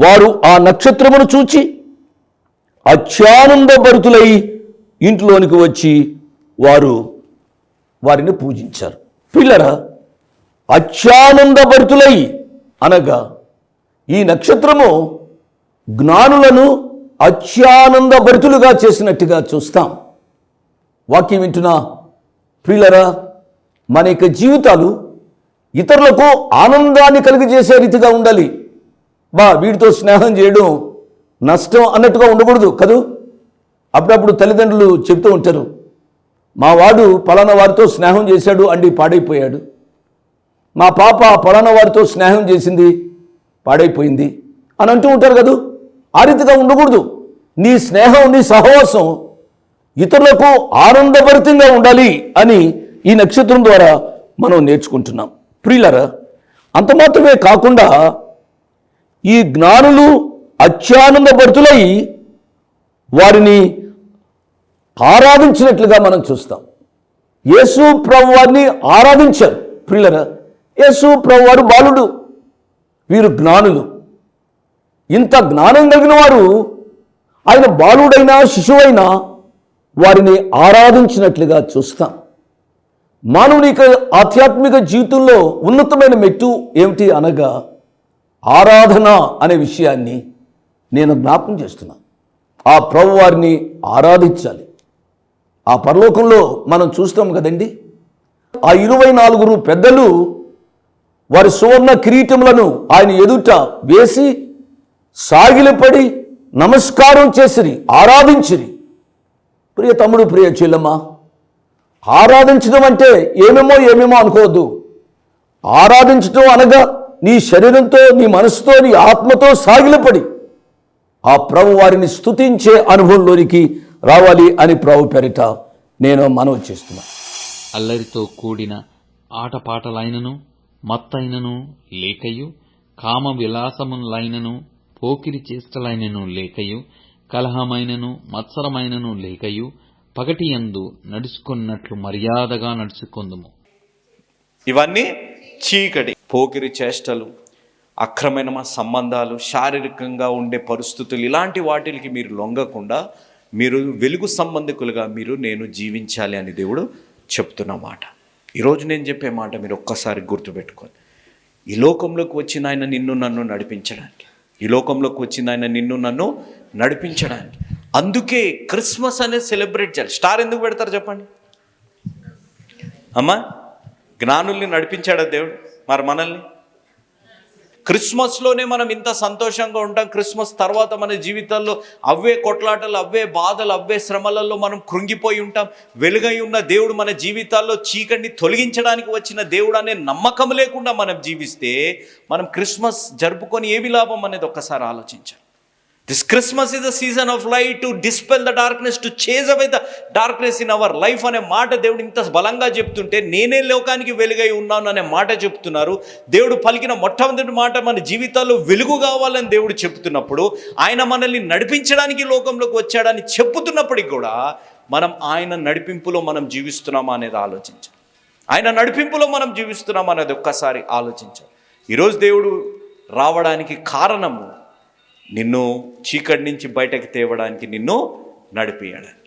వారు ఆ నక్షత్రమును చూచి అత్యానందభరితులై ఇంట్లోనికి వచ్చి వారు వారిని పూజించారు. పిల్లరా అత్యానందభరితులై అనగా ఈ నక్షత్రము జ్ఞానులను అత్యానందభరితులుగా చేసినట్టుగా చూస్తాం. వాక్యం వింటున్నా ప్రియులరా మన యొక్క జీవితాలు ఇతరులకు ఆనందాన్ని కలిగజేసే రీతిగా ఉండాలి. బా వీడితో స్నేహం చేయడం నష్టం అన్నట్టుగా ఉండకూడదు కదూ? అప్పుడప్పుడు తల్లిదండ్రులు చెప్తూ ఉంటారు మా వాడు పలానా వారితో స్నేహం చేశాడు అండి పాడైపోయాడు. మా పాప పలానా వారితో స్నేహం చేసింది పాడైపోయింది అని అంటూ ఉంటారు కదూ? ఆ రీతిగా ఉండకూడదు. నీ స్నేహం నీ సహవాసం ఇతరులకు ఆనందభరితంగా ఉండాలి అని ఈ నక్షత్రం ద్వారా మనం నేర్చుకుంటున్నాం. ప్రియులరా అంత మాత్రమే కాకుండా ఈ జ్ఞానులు అత్యానందభరితులై వారిని ఆరాధించినట్లుగా మనం చూస్తాం. యేసు ప్రభు వారిని ఆరాధించారు. ప్రియులరా యేసు ప్రభు వారు బాలుడు వీరు జ్ఞానులు. ఇంత జ్ఞానం కలిగిన వారు ఆయన బాలుడైనా శిశువైనా వారిని ఆరాధించినట్లుగా చూస్తాం. మానవుని ఆధ్యాత్మిక జీవితంలో ఉన్నతమైన మెట్టు ఏమిటి అనగా ఆరాధన అనే విషయాన్ని నేను జ్ఞాపకం చేస్తున్నా ఆ ప్రభు వారిని ఆరాధించాలి. ఆ పరలోకంలో మనం చూస్తాం కదండి ఆ ఇరవై నాలుగురు పెద్దలు వారి సువర్ణ కిరీటములను ఆయన ఎదుట వేసి సాగిలపడి నమస్కారం చేసిరి ఆరాధించిరి. ప్రియ తమ్ముడు ప్రియ చెల్లమ్మ ఆరాధించడం అంటే ఏమేమో ఏమేమో అనుకోవద్దు. ఆరాధించడం అనగా నీ శరీరంతో నీ మనసుతో నీ ఆత్మతో సాగిలపడి ఆ ప్రభు వారిని స్తుతించే అనుభవంలోనికి రావాలి అని ప్రభు పెరిట నేను మనవి చేస్తున్నాను అల్లరితో కూడిన ఆటపాటలైనను మత్తైనను లేకయు కామ విలాసములైనను పోకిరి చేష్టలైనను లేకయు కలహమైనను మత్సరమైనను లేకయు పగటియందు నడుచుకున్నట్లు మర్యాదగా నడుచుకొందుము. ఇవన్నీ చీకటి. పోకిరి చేష్టలు అక్రమైన మా సంబంధాలు శారీరకంగా ఉండే పరిస్థితులు ఇలాంటి వాటికి మీరు లొంగకుండా మీరు వెలుగు సంబంధికులుగా మీరు నేను జీవించాలి అని దేవుడు చెప్తున్న మాట. ఈరోజు నేను చెప్పే మాట మీరు ఒక్కసారి గుర్తుపెట్టుకోండి. ఈ లోకంలోకి వచ్చిన ఆయన నిన్ను నన్ను నడిపించడానికి. ఈ లోకంలోకి వచ్చిన ఆయన నిన్ను నన్ను నడిపించడానికి. అందుకే క్రిస్మస్ అనేది సెలబ్రేట్ చేయాలి. స్టార్ ఎందుకు పెడతారు చెప్పండి? అమ్మా జ్ఞానుల్ని నడిపించాడా దేవుడు? మరి మనల్ని? క్రిస్మస్లోనే మనం ఇంత సంతోషంగా ఉంటాం. క్రిస్మస్ తర్వాత మన జీవితాల్లో అవే కొట్లాటలు అవే బాధలు అవే శ్రమలలో మనం కృంగిపోయి ఉంటాం. వెలుగై ఉన్న దేవుడు మన జీవితాల్లో చీకటిని తొలగించడానికి వచ్చిన దేవుడు అనే నమ్మకం లేకుండా మనం జీవిస్తే మనం క్రిస్మస్ జరుపుకొని ఏమి లాభం అనేది ఒక్కసారి ఆలోచించాలి. This Christmas is the season of light to dispel the darkness to chase away the darkness in our life అనే మాట దేవుడు ఇంత బలంగా చెప్తుంటే నేనే లోకానికి వెలుగై ఉన్నాను అనే మాట చెప్తున్నారు. దేవుడు పలికిన మొట్టమొదటి మాట మన జీవితాల్లో వెలుగు కావాలని దేవుడు చెప్తున్నప్పుడు ఆయన మనల్ని నడిపించడానికి లోకంలోకి వచ్చాడని చెప్తున్నప్పటికి కూడా మనం ఆయన నడిపింపులో మనం జీవిస్తున్నామా అనేది ఆలోచించాలి. ఆయన నడిపింపులో మనం జీవిస్తున్నామా అనేది ఒక్కసారి ఆలోచించాలి. ఈరోజు దేవుడు రావడానికి కారణము నిన్ను చీకటి నుంచి బయటకు తేవడానికి నిన్ను నడిపియడానికి